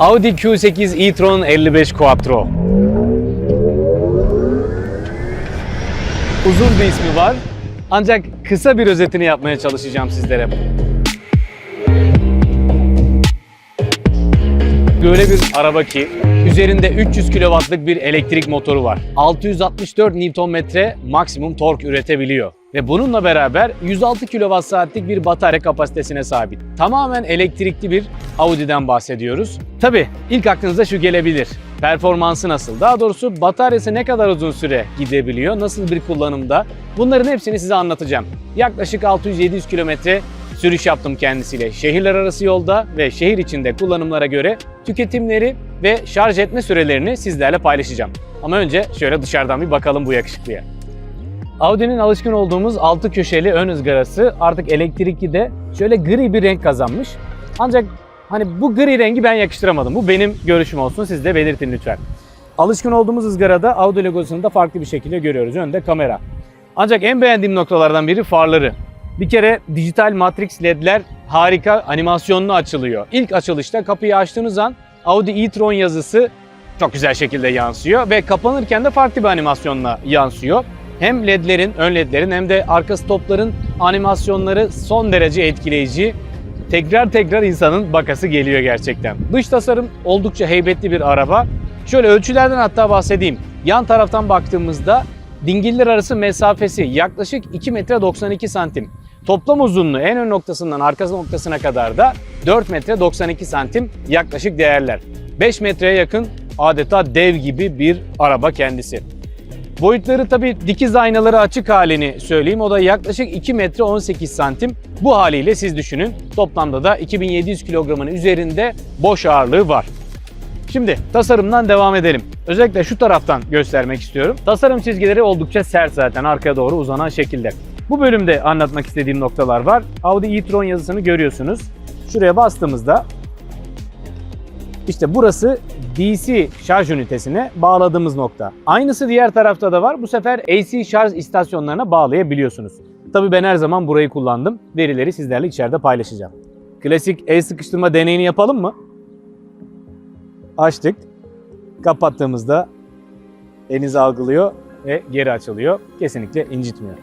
Audi Q8 e-tron 55 Quattro. Uzun bir ismi var. Ancak kısa bir özetini yapmaya çalışacağım sizlere. Böyle bir araba ki üzerinde 300 kW'lık bir elektrik motoru var. 664 Nm maksimum tork üretebiliyor. Ve bununla beraber 106 kWh'lik bir batarya kapasitesine sahip. Tamamen elektrikli bir Audi'den bahsediyoruz. Tabi ilk aklınıza şu gelebilir. Performansı nasıl? Daha doğrusu bataryası ne kadar uzun süre gidebiliyor? Nasıl bir kullanımda? Bunların hepsini size anlatacağım. Yaklaşık 600-700 kilometre sürüş yaptım kendisiyle. Şehirler arası yolda ve şehir içinde kullanımlara göre tüketimleri ve şarj etme sürelerini sizlerle paylaşacağım. Ama önce şöyle dışarıdan bir bakalım bu yakışıklıya. Audi'nin alışkın olduğumuz altı köşeli ön ızgarası artık elektrikli de şöyle gri bir renk kazanmış. Ancak hani bu gri rengi ben yakıştıramadım. Bu benim görüşüm olsun. Siz de belirtin lütfen. Alışkın olduğumuz ızgarada Audi logosunu da farklı bir şekilde görüyoruz. Önde kamera. Ancak en beğendiğim noktalardan biri farları. Bir kere dijital matrix ledler harika animasyonlu açılıyor. İlk açılışta kapıyı açtığınız an Audi e-tron yazısı çok güzel şekilde yansıyor ve kapanırken de farklı bir animasyonla yansıyor. Hem ledlerin, ön ledlerin hem de arka stopların animasyonları son derece etkileyici. Tekrar tekrar insanın bakası geliyor gerçekten. Dış tasarım oldukça heybetli bir araba. Şöyle ölçülerden hatta bahsedeyim. Yan taraftan baktığımızda dingiller arası mesafesi yaklaşık 2 metre 92 santim. Toplam uzunluğu en ön noktasından arka noktasına kadar da 4 metre 92 santim yaklaşık değerler. 5 metreye yakın adeta dev gibi bir araba kendisi. Boyutları tabi dikiz aynaları açık halini söyleyeyim. O da yaklaşık 2 metre 18 santim. Bu haliyle siz düşünün. Toplamda da 2700 kilogramın üzerinde boş ağırlığı var. Şimdi tasarımdan devam edelim. Özellikle şu taraftan göstermek istiyorum. Tasarım çizgileri oldukça sert zaten arkaya doğru uzanan şekilde. Bu bölümde anlatmak istediğim noktalar var. Audi e-tron yazısını görüyorsunuz. Şuraya bastığımızda işte burası DC şarj ünitesine bağladığımız nokta. Aynısı diğer tarafta da var. Bu sefer AC şarj istasyonlarına bağlayabiliyorsunuz. Tabii ben her zaman burayı kullandım. Verileri sizlerle içeride paylaşacağım. Klasik el sıkıştırma deneyini yapalım mı? Açtık. Kapattığımızda elinizi algılıyor ve geri açılıyor. Kesinlikle incitmiyor.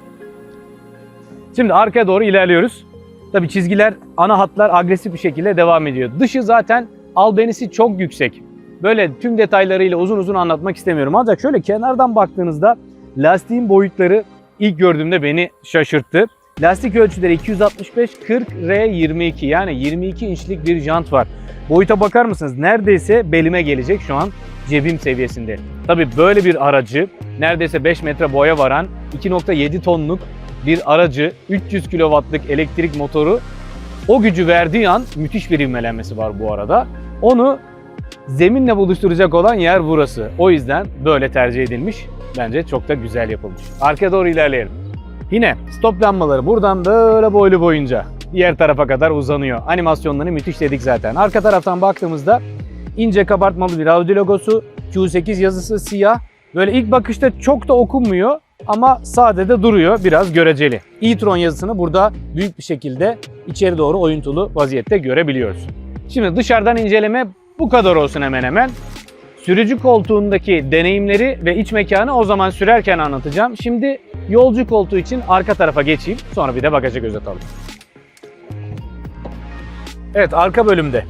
Şimdi arkaya doğru ilerliyoruz. Tabii çizgiler, ana hatlar agresif bir şekilde devam ediyor. Dışı zaten albenisi çok yüksek. Böyle tüm detaylarıyla uzun uzun anlatmak istemiyorum. Ancak şöyle kenardan baktığınızda lastiğin boyutları ilk gördüğümde beni şaşırttı. Lastik ölçüleri 265 40 R22 yani 22 inçlik bir jant var. Boyuta bakar mısınız? Neredeyse belime gelecek şu an cebim seviyesinde. Tabii böyle bir aracı neredeyse 5 metre boya varan 2.7 tonluk bir aracı 300 kW'lık elektrik motoru o gücü verdiği an müthiş bir ivmelenmesi var bu arada. Onu zeminle buluşturacak olan yer burası. O yüzden böyle tercih edilmiş. Bence çok da güzel yapılmış. Arkaya doğru ilerleyelim. Yine stop lambaları buradan böyle boylu boyunca diğer tarafa kadar uzanıyor. Animasyonları müthiş dedik zaten. Arka taraftan baktığımızda ince kabartmalı bir Audi logosu, Q8 yazısı siyah. Böyle ilk bakışta çok da okunmuyor ama sade de duruyor biraz göreceli. e-tron yazısını burada büyük bir şekilde içeri doğru oyuntulu vaziyette görebiliyoruz. Şimdi dışarıdan inceleme bu kadar olsun hemen hemen. Sürücü koltuğundaki deneyimleri ve iç mekanı o zaman sürerken anlatacağım. Şimdi yolcu koltuğu için arka tarafa geçeyim. Sonra bir de bagaja göz atalım. Evet arka bölümde.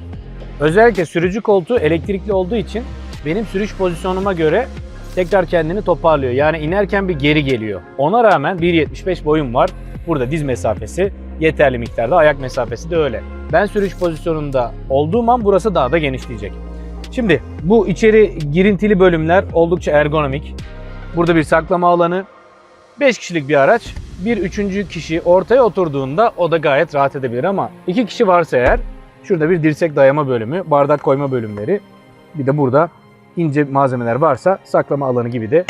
Özellikle sürücü koltuğu elektrikli olduğu için benim sürüş pozisyonuma göre tekrar kendini toparlıyor. Yani inerken bir geri geliyor. Ona rağmen 1.75 boyum var. Burada diz mesafesi yeterli miktarda. Ayak mesafesi de öyle. Ben sürüş pozisyonunda olduğum an burası daha da genişleyecek. Şimdi bu içeri girintili bölümler oldukça ergonomik. Burada bir saklama alanı. 5 kişilik bir araç. Bir üçüncü kişi ortaya oturduğunda o da gayet rahat edebilir ama iki kişi varsa eğer şurada bir dirsek dayama bölümü, bardak koyma bölümleri bir de burada ince malzemeler varsa saklama alanı gibi de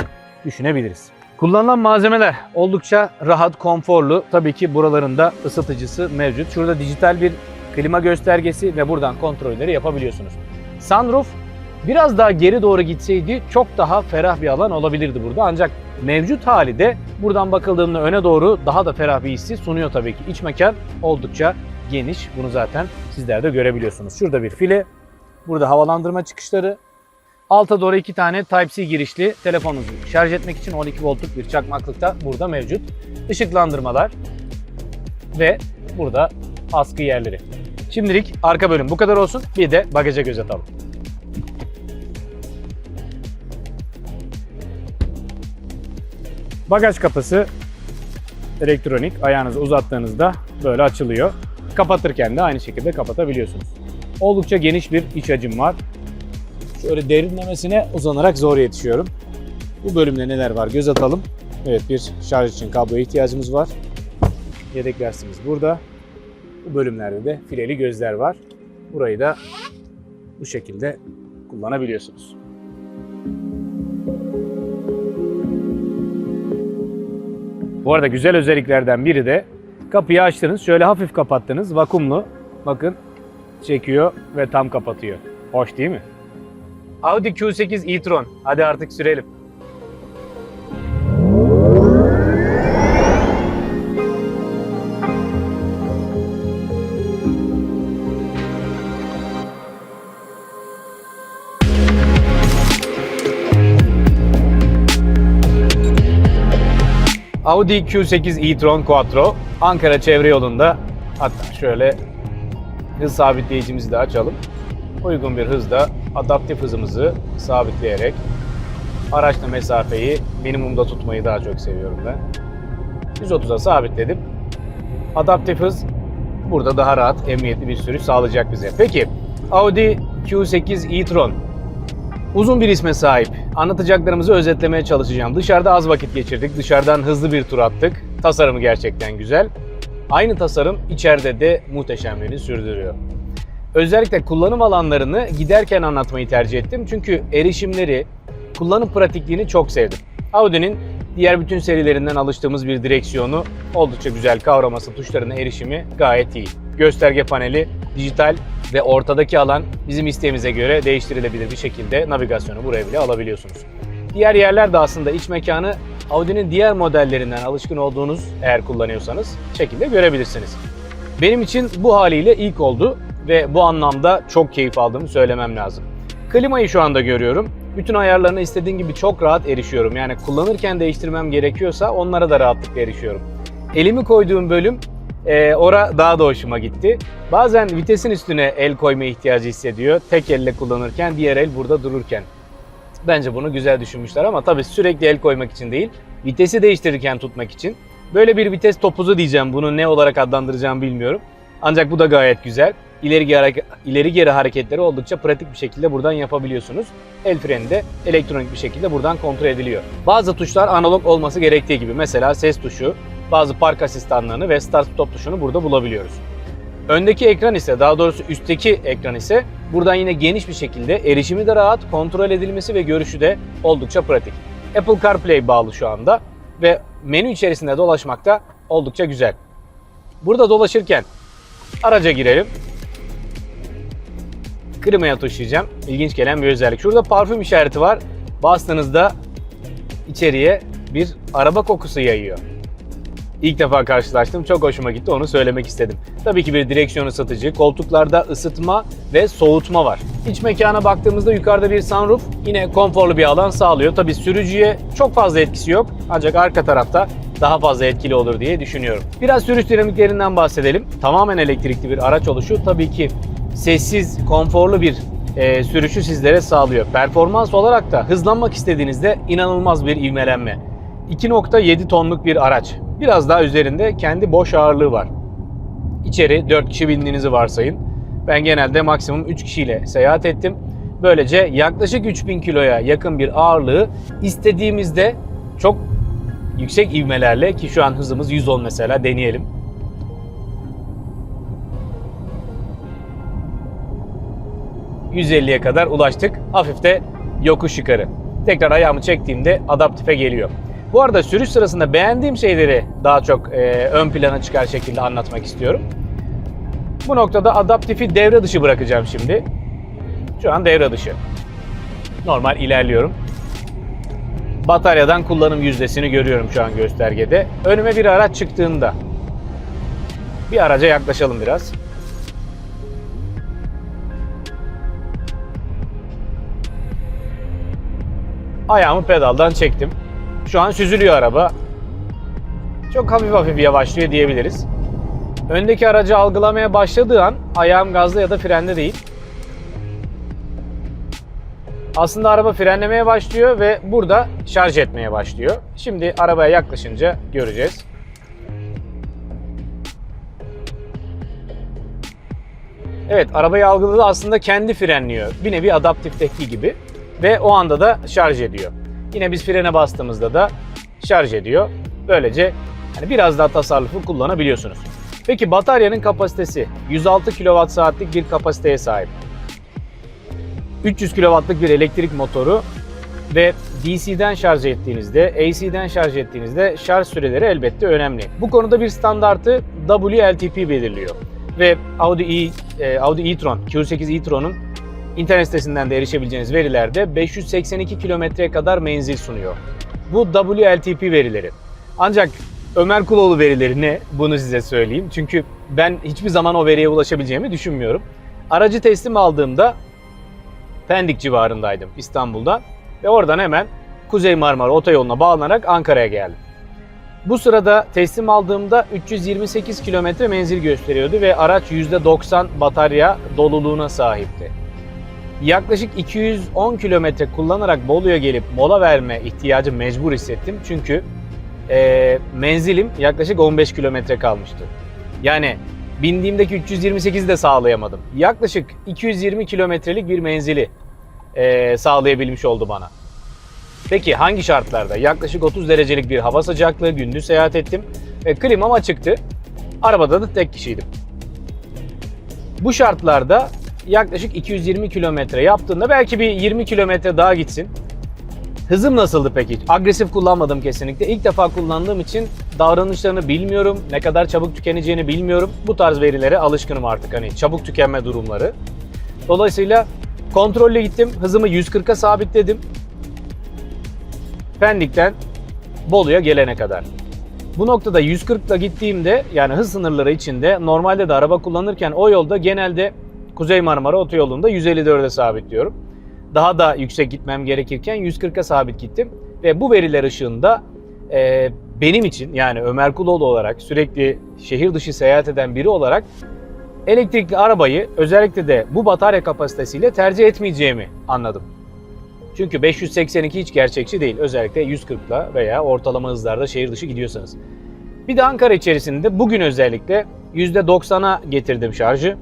düşünebiliriz. Kullanılan malzemeler oldukça rahat, konforlu. Tabii ki buralarında ısıtıcısı mevcut. Şurada dijital bir klima göstergesi ve buradan kontrolleri yapabiliyorsunuz. Sunroof biraz daha geri doğru gitseydi çok daha ferah bir alan olabilirdi burada. Ancak mevcut hali de buradan bakıldığında öne doğru daha da ferah bir hissi sunuyor tabii ki. İç mekan oldukça geniş. Bunu zaten sizler de görebiliyorsunuz. Şurada bir file Burada havalandırma çıkışları. Alta doğru iki tane Type-C girişli telefonunuzu şarj etmek için 12 voltluk bir çakmaklık da burada mevcut. Işıklandırmalar ve burada askı yerleri. Şimdilik arka bölüm bu kadar olsun. Bir de bagaja göz atalım. Bagaj kapısı elektronik. Ayağınızı uzattığınızda böyle açılıyor. Kapatırken de aynı şekilde kapatabiliyorsunuz. Oldukça geniş bir iç hacim var. Şöyle derinlemesine uzanarak zor yetişiyorum. Bu bölümde neler var göz atalım. Evet bir şarj için kabloya ihtiyacımız var. Yedek versimiz burada. Bu bölümlerde de fileli gözler var. Burayı da bu şekilde kullanabiliyorsunuz. Bu arada güzel özelliklerden biri de kapıyı açtınız, şöyle hafif kapattınız, vakumlu. Bakın çekiyor ve tam kapatıyor. Hoş değil mi? Audi Q8 e-tron. Hadi artık sürelim. Audi Q8 e-tron Quattro Ankara çevre yolunda hatta şöyle hız sabitleyicimizi de açalım. Uygun bir hızda adaptif hızımızı sabitleyerek araçla mesafeyi minimumda tutmayı daha çok seviyorum ben. 130'a sabitledim. Adaptif hız burada daha rahat, emniyetli bir sürüş sağlayacak bize. Peki Audi Q8 e-tron Uzun bir isme sahip. Anlatacaklarımızı özetlemeye çalışacağım. Dışarıda az vakit geçirdik. Dışarıdan hızlı bir tur attık. Tasarımı gerçekten güzel. Aynı tasarım içeride de muhteşemliğini sürdürüyor. Özellikle kullanım alanlarını giderken anlatmayı tercih ettim. Çünkü erişimleri, kullanım pratikliğini çok sevdim. Audi'nin diğer bütün serilerinden alıştığımız bir direksiyonu oldukça güzel kavraması, tuşlarına erişimi gayet iyi. Gösterge paneli dijital ve ortadaki alan bizim isteğimize göre değiştirilebilir bir şekilde navigasyonu buraya bile alabiliyorsunuz. Diğer yerler de aslında iç mekanı Audi'nin diğer modellerinden alışkın olduğunuz eğer kullanıyorsanız şekilde görebilirsiniz. Benim için bu haliyle ilk oldu ve bu anlamda çok keyif aldığımı söylemem lazım. Klimayı şu anda görüyorum. Bütün ayarlarına istediğim gibi çok rahat erişiyorum. Yani kullanırken değiştirmem gerekiyorsa onlara da rahatlıkla erişiyorum. Elimi koyduğum bölüm e, ora daha da hoşuma gitti. Bazen vitesin üstüne el koyma ihtiyacı hissediyor. Tek elle kullanırken diğer el burada dururken. Bence bunu güzel düşünmüşler ama tabii sürekli el koymak için değil, vitesi değiştirirken tutmak için. Böyle bir vites topuzu diyeceğim. Bunu ne olarak adlandıracağım bilmiyorum. Ancak bu da gayet güzel. İleri geri, ileri geri hareketleri oldukça pratik bir şekilde buradan yapabiliyorsunuz. El freni de elektronik bir şekilde buradan kontrol ediliyor. Bazı tuşlar analog olması gerektiği gibi mesela ses tuşu, bazı park asistanlarını ve start stop tuşunu burada bulabiliyoruz. Öndeki ekran ise daha doğrusu üstteki ekran ise buradan yine geniş bir şekilde erişimi de rahat, kontrol edilmesi ve görüşü de oldukça pratik. Apple CarPlay bağlı şu anda ve menü içerisinde dolaşmak da oldukça güzel. Burada dolaşırken araca girelim. Klimaya tuşlayacağım. İlginç gelen bir özellik. Şurada parfüm işareti var. Bastığınızda içeriye bir araba kokusu yayıyor. İlk defa karşılaştım. Çok hoşuma gitti. Onu söylemek istedim. Tabii ki bir direksiyon ısıtıcı, koltuklarda ısıtma ve soğutma var. İç mekana baktığımızda yukarıda bir sunroof yine konforlu bir alan sağlıyor. Tabii sürücüye çok fazla etkisi yok. Ancak arka tarafta daha fazla etkili olur diye düşünüyorum. Biraz sürüş dinamiklerinden bahsedelim. Tamamen elektrikli bir araç oluşu tabii ki sessiz, konforlu bir e, sürüşü sizlere sağlıyor. Performans olarak da hızlanmak istediğinizde inanılmaz bir ivmelenme. 2.7 tonluk bir araç. Biraz daha üzerinde kendi boş ağırlığı var. İçeri 4 kişi bindiğinizi varsayın. Ben genelde maksimum 3 kişiyle seyahat ettim. Böylece yaklaşık 3000 kiloya yakın bir ağırlığı istediğimizde çok yüksek ivmelerle ki şu an hızımız 110 mesela deneyelim. ...150'ye kadar ulaştık. Hafif de yokuş yukarı. Tekrar ayağımı çektiğimde adaptife geliyor. Bu arada sürüş sırasında beğendiğim şeyleri daha çok e, ön plana çıkar şekilde anlatmak istiyorum. Bu noktada adaptifi devre dışı bırakacağım şimdi. Şu an devre dışı. Normal ilerliyorum. Bataryadan kullanım yüzdesini görüyorum şu an göstergede. Önüme bir araç çıktığında bir araca yaklaşalım biraz. Ayağımı pedaldan çektim. Şu an süzülüyor araba. Çok hafif hafif yavaşlıyor diyebiliriz. Öndeki aracı algılamaya başladığı an ayağım gazda ya da frende değil. Aslında araba frenlemeye başlıyor ve burada şarj etmeye başlıyor. Şimdi arabaya yaklaşınca göreceğiz. Evet arabayı algıladı aslında kendi frenliyor. Bir nevi adaptif tepki gibi. Ve o anda da şarj ediyor. Yine biz frene bastığımızda da şarj ediyor. Böylece hani biraz daha tasarruflu kullanabiliyorsunuz. Peki bataryanın kapasitesi 106 kWh'lik bir kapasiteye sahip. 300 kW'lık bir elektrik motoru ve DC'den şarj ettiğinizde, AC'den şarj ettiğinizde şarj süreleri elbette önemli. Bu konuda bir standartı WLTP belirliyor. Ve Audi e, e, Audi e-tron, Q8 e-tron'un internet sitesinden de erişebileceğiniz verilerde 582 kilometreye kadar menzil sunuyor. Bu WLTP verileri. Ancak Ömer Kuloğlu verileri ne? Bunu size söyleyeyim. Çünkü ben hiçbir zaman o veriye ulaşabileceğimi düşünmüyorum. Aracı teslim aldığımda Pendik civarındaydım İstanbul'da ve oradan hemen Kuzey Marmara Otoyolu'na bağlanarak Ankara'ya geldim. Bu sırada teslim aldığımda 328 kilometre menzil gösteriyordu ve araç %90 batarya doluluğuna sahipti. Yaklaşık 210 kilometre kullanarak Bolu'ya gelip mola verme ihtiyacı mecbur hissettim. Çünkü e, menzilim yaklaşık 15 kilometre kalmıştı. Yani bindiğimdeki 328'i de sağlayamadım. Yaklaşık 220 kilometrelik bir menzili e, sağlayabilmiş oldu bana. Peki hangi şartlarda? Yaklaşık 30 derecelik bir hava sıcaklığı, gündüz seyahat ettim. E, klimam açıktı. Arabada da tek kişiydim. Bu şartlarda yaklaşık 220 kilometre yaptığında belki bir 20 kilometre daha gitsin. Hızım nasıldı peki? Agresif kullanmadım kesinlikle. İlk defa kullandığım için davranışlarını bilmiyorum. Ne kadar çabuk tükeneceğini bilmiyorum. Bu tarz verilere alışkınım artık hani çabuk tükenme durumları. Dolayısıyla kontrolle gittim. Hızımı 140'a sabitledim. Pendik'ten Bolu'ya gelene kadar. Bu noktada 140'la gittiğimde yani hız sınırları içinde normalde de araba kullanırken o yolda genelde Kuzey Marmara Otoyolu'nda 154'e sabitliyorum. Daha da yüksek gitmem gerekirken 140'a sabit gittim. Ve bu veriler ışığında e, benim için yani Ömer Kuloğlu olarak sürekli şehir dışı seyahat eden biri olarak elektrikli arabayı özellikle de bu batarya kapasitesiyle tercih etmeyeceğimi anladım. Çünkü 582 hiç gerçekçi değil. Özellikle 140'la veya ortalama hızlarda şehir dışı gidiyorsanız. Bir de Ankara içerisinde bugün özellikle %90'a getirdim şarjı.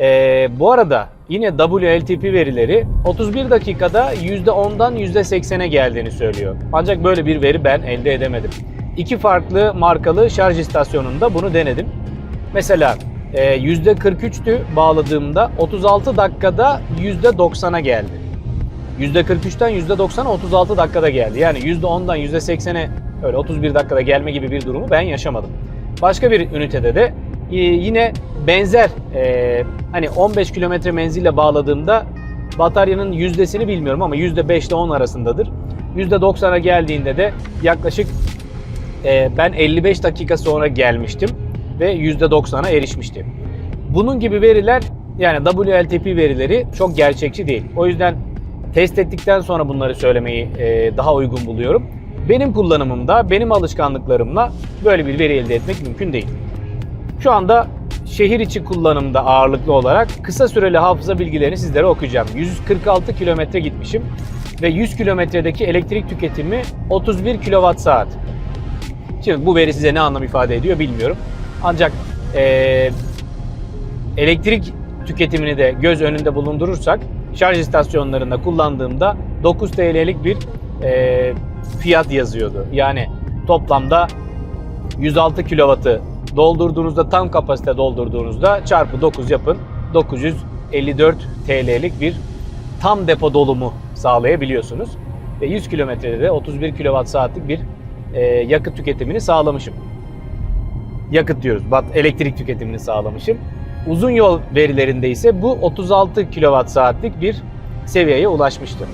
Ee, bu arada yine WLTP verileri 31 dakikada %10'dan %80'e geldiğini söylüyor. Ancak böyle bir veri ben elde edemedim. İki farklı markalı şarj istasyonunda bunu denedim. Mesela e, %43'tü bağladığımda 36 dakikada %90'a geldi. %43'ten %90'a 36 dakikada geldi. Yani %10'dan %80'e öyle 31 dakikada gelme gibi bir durumu ben yaşamadım. Başka bir ünitede de e, yine benzer e, hani 15 kilometre menzille bağladığımda bataryanın yüzdesini bilmiyorum ama %5 ile 10 arasındadır. %90'a geldiğinde de yaklaşık e, ben 55 dakika sonra gelmiştim ve %90'a erişmiştim. Bunun gibi veriler yani WLTP verileri çok gerçekçi değil. O yüzden test ettikten sonra bunları söylemeyi e, daha uygun buluyorum. Benim kullanımımda, benim alışkanlıklarımla böyle bir veri elde etmek mümkün değil. Şu anda şehir içi kullanımda ağırlıklı olarak kısa süreli hafıza bilgilerini sizlere okuyacağım. 146 kilometre gitmişim ve 100 kilometredeki elektrik tüketimi 31 kWh saat. Şimdi bu veri size ne anlam ifade ediyor bilmiyorum. Ancak e, elektrik tüketimini de göz önünde bulundurursak şarj istasyonlarında kullandığımda 9 TL'lik bir e, fiyat yazıyordu. Yani toplamda 106 kW'ı doldurduğunuzda tam kapasite doldurduğunuzda çarpı 9 yapın 954 TL'lik bir tam depo dolumu sağlayabiliyorsunuz. Ve 100 kilometrede de 31 kWh saatlik bir e, yakıt tüketimini sağlamışım. Yakıt diyoruz, bat elektrik tüketimini sağlamışım. Uzun yol verilerinde ise bu 36 kWh saatlik bir seviyeye ulaşmıştı.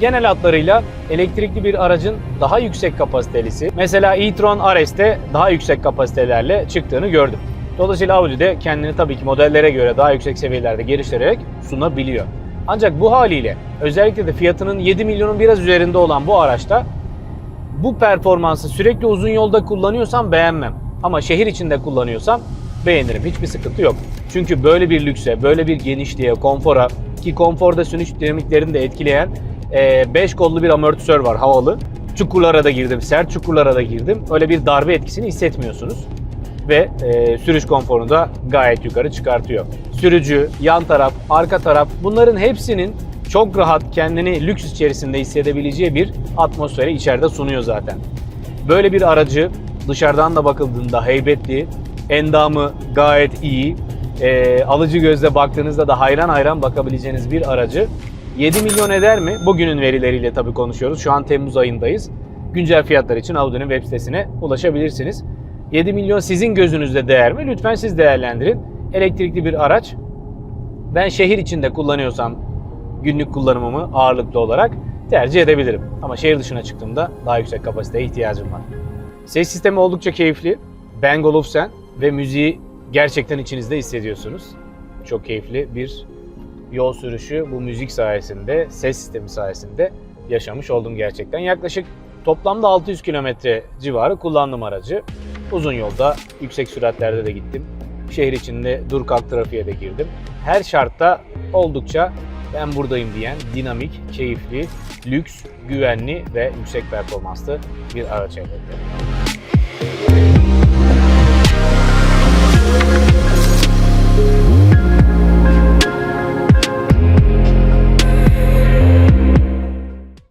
Genel hatlarıyla elektrikli bir aracın daha yüksek kapasitelisi, mesela e-tron RS'te daha yüksek kapasitelerle çıktığını gördüm. Dolayısıyla Audi de kendini tabii ki modellere göre daha yüksek seviyelerde geliştirerek sunabiliyor. Ancak bu haliyle özellikle de fiyatının 7 milyonun biraz üzerinde olan bu araçta bu performansı sürekli uzun yolda kullanıyorsam beğenmem. Ama şehir içinde kullanıyorsam beğenirim. Hiçbir sıkıntı yok. Çünkü böyle bir lükse, böyle bir genişliğe, konfora ki konforda sürüş dinamiklerini de etkileyen 5 kollu bir amortisör var havalı. Çukurlara da girdim, sert çukurlara da girdim. Öyle bir darbe etkisini hissetmiyorsunuz. Ve e, sürüş konforunu da gayet yukarı çıkartıyor. Sürücü, yan taraf, arka taraf bunların hepsinin çok rahat kendini lüks içerisinde hissedebileceği bir atmosferi içeride sunuyor zaten. Böyle bir aracı dışarıdan da bakıldığında heybetli, endamı gayet iyi, e, alıcı gözle baktığınızda da hayran hayran bakabileceğiniz bir aracı 7 milyon eder mi? Bugünün verileriyle tabii konuşuyoruz. Şu an Temmuz ayındayız. Güncel fiyatlar için Audi'nin web sitesine ulaşabilirsiniz. 7 milyon sizin gözünüzde değer mi? Lütfen siz değerlendirin. Elektrikli bir araç. Ben şehir içinde kullanıyorsam günlük kullanımımı ağırlıklı olarak tercih edebilirim. Ama şehir dışına çıktığımda daha yüksek kapasiteye ihtiyacım var. Ses sistemi oldukça keyifli. Bang Olufsen ve müziği gerçekten içinizde hissediyorsunuz. Çok keyifli bir yol sürüşü bu müzik sayesinde, ses sistemi sayesinde yaşamış oldum gerçekten. Yaklaşık toplamda 600 kilometre civarı kullandım aracı. Uzun yolda, yüksek süratlerde de gittim. Şehir içinde dur kalk trafiğe de girdim. Her şartta oldukça ben buradayım diyen dinamik, keyifli, lüks, güvenli ve yüksek performanslı bir araç elde ettim.